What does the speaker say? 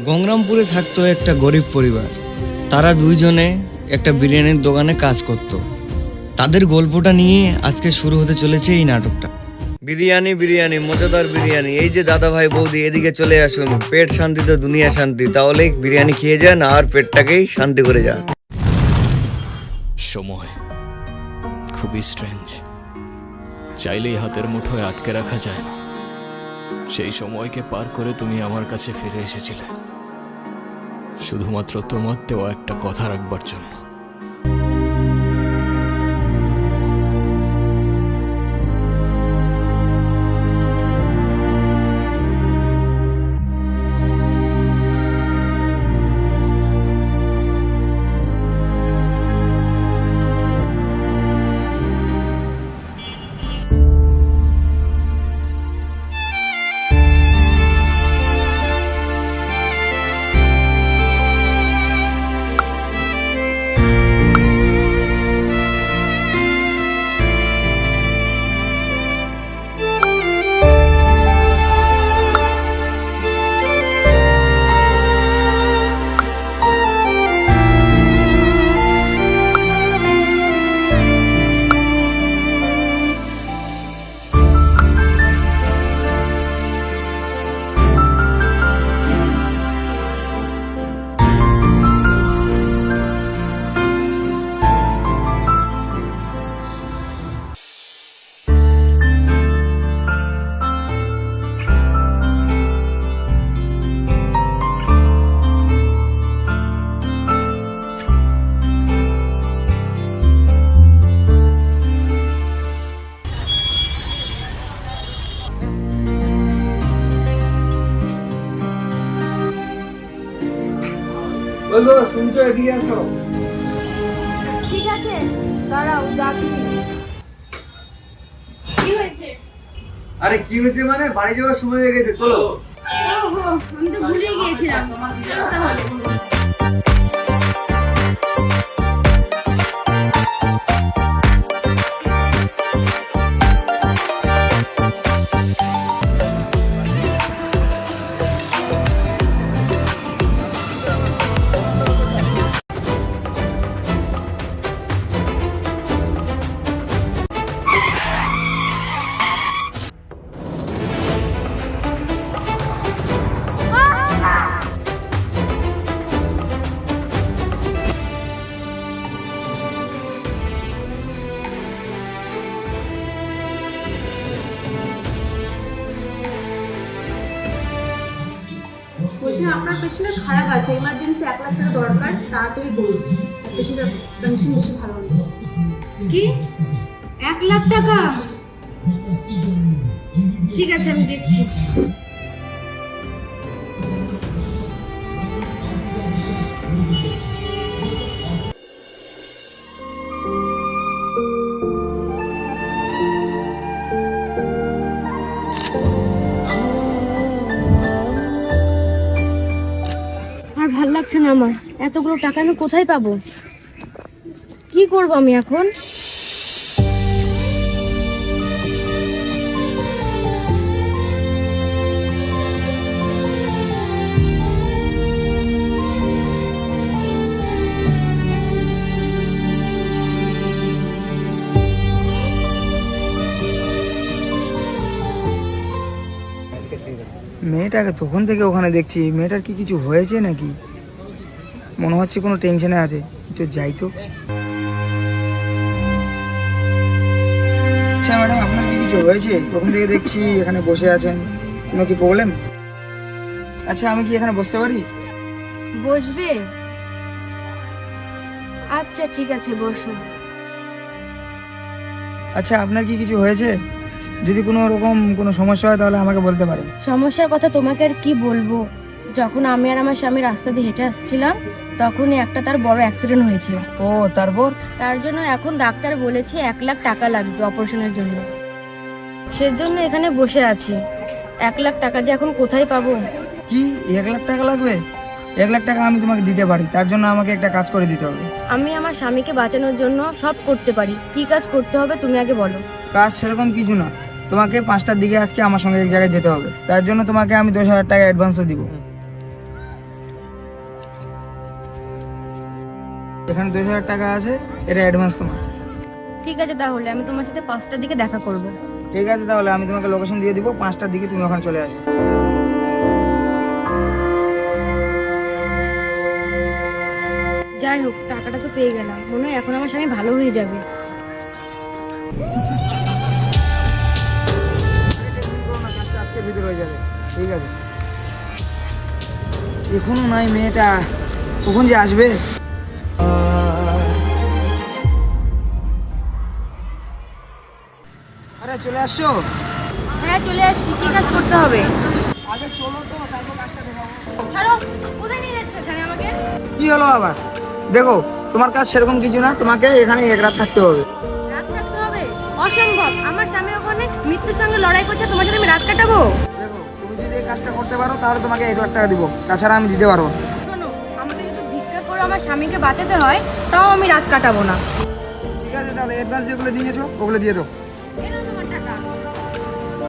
গঙ্গরামপুরে থাকতো একটা গরিব পরিবার। তারা দুইজনে একটা বিরিয়ানির দোকানে কাজ করত। তাদের গল্পটা নিয়ে আজকে শুরু হতে চলেছে এই নাটকটা। বিরিয়ানি বিরিয়ানি মজাদার বিরিয়ানি। এই যে দাদা ভাই বৌদি এদিকে চলে আসুন। পেট শান্তি তো দুনিয়া শান্তি। তাহলে বিরিয়ানি খেয়ে যান আর পেটটাকেই শান্তি করে যান। সময় খুবই স্ট্রেঞ্জ চাইলেই হাতের মুঠোয় আটকে রাখা যায় না। সেই সময়কে পার করে তুমি আমার কাছে ফিরে এসেছিলে। শুধুমাত্র তোমার দেওয়া একটা কথা রাখবার জন্য। ঠিক আছে দাঁড়াও যাচ্ছি। কি হয়েছে? আরে কি হয়েছে মানে? বাড়ি যাওয়ার সময় হয়ে গেছে চলো। ওহো আমি তো ভুলেই গিয়েছিলাম। চলো তাহলে। আপনার পেশেন্টের খারাপ আছে ইমার্জেন্সি এক লাখ টাকা দরকার, তাড়াতাড়ি বলুন। পেশেন্টের কন্ডিশন বেশি ভালো কি? এক লাখ টাকা? ঠিক আছে, আমি দেখছি। লাগছে না আমার। এতগুলো টাকা আমি কোথায় পাবো? কি করব আমি এখন? মেয়েটাকে তখন থেকে ওখানে দেখছি, মেয়েটার কি কিছু হয়েছে নাকি? মনে হচ্ছে কোনো টেনশনে আছে তো যাই তো। আচ্ছা ম্যাডাম আপনার কি কিছু হয়েছে? তখন থেকে দেখছি এখানে বসে আছেন? কোনো কি প্রবলেম আচ্ছা আমি কি এখানে বসতে পারি? বসবে। আচ্ছা ঠিক আছে বসো আচ্ছা আপনার কি কিছু হয়েছে? যদি কোনো রকম কোনো সমস্যা হয় তাহলে আমাকে বলতে পারেন। সমস্যার কথা তোমাকে আর কি বলব? যখন আমি আর আমার স্বামী রাস্তা দিয়ে হেঁটে আসছিলাম তখনই একটা তার বড় অ্যাক্সিডেন্ট হয়েছে ও তারপর তার জন্য এখন ডাক্তার বলেছে এক লাখ টাকা লাগবে অপারেশনের জন্য। সেজন্য এখানে বসে আছি। এক লাখ টাকা যে এখন কোথায় পাবো? কি? এক লাখ টাকা লাগবে? এক লাখ টাকা আমি তোমাকে দিতে পারি তার জন্য আমাকে একটা কাজ করে দিতে হবে। আমি আমার স্বামীকে বাঁচানোর জন্য সব করতে পারি। কি কাজ করতে হবে তুমি আগে বলো। কাজ সেরকম কিছু না। তোমাকে পাঁচটার দিকে আজকে আমার সঙ্গে এক জায়গায় যেতে হবে। তার জন্য তোমাকে আমি দশ হাজার টাকা অ্যাডভান্সও দিব। এখানে দশ হাজার টাকা আছে এটা অ্যাডভান্স তোমার। ঠিক আছে তাহলে আমি তোমার সাথে পাঁচটার দিকে দেখা করব। ঠিক আছে তাহলে আমি তোমাকে লোকেশন দিয়ে দিব পাঁচটার দিকে তুমি ওখানে চলে আসবে। যাই হোক টাকাটা তো পেয়ে গেলাম। মনে হয় এখন আমার স্বামী ভালো হয়ে যাবে। আজকের ভিতরে হয়ে যাবে ঠিক আছে। এখনও নাই মেয়েটা কখন যে আসবে? চলে আসছো হ্যাঁ চলে আসছি। কি কাজ করতে হবে? আগে চলো তো তারপর কাজটা দেখাবো ছাড়ো কোথায় নিয়ে যাচ্ছ এখানে আমাকে? কি হলো আবার? দেখো তোমার কাজ সেরকম কিছু না তোমাকে এখানে এক রাত থাকতে হবে। রাত থাকতে হবে? অসম্ভব। আমার স্বামী ওখানে মৃত্যুর সঙ্গে লড়াই করছে তোমার সাথে আমি রাত কাটাবো? দেখো তুমি যদি এই কাজটা করতে পারো তাহলে তোমাকে এক লাখ টাকা দিব। তাছাড়া আমি দিতে পারব। শোনো আমাকে যদি ভিক্ষা করে আমার স্বামীকে বাঁচাতে হয় তাও আমি রাত কাটাবো না। ঠিক আছে তাহলে অ্যাডভান্স যেগুলো নিয়েছো ওগুলো দিয়ে দাও।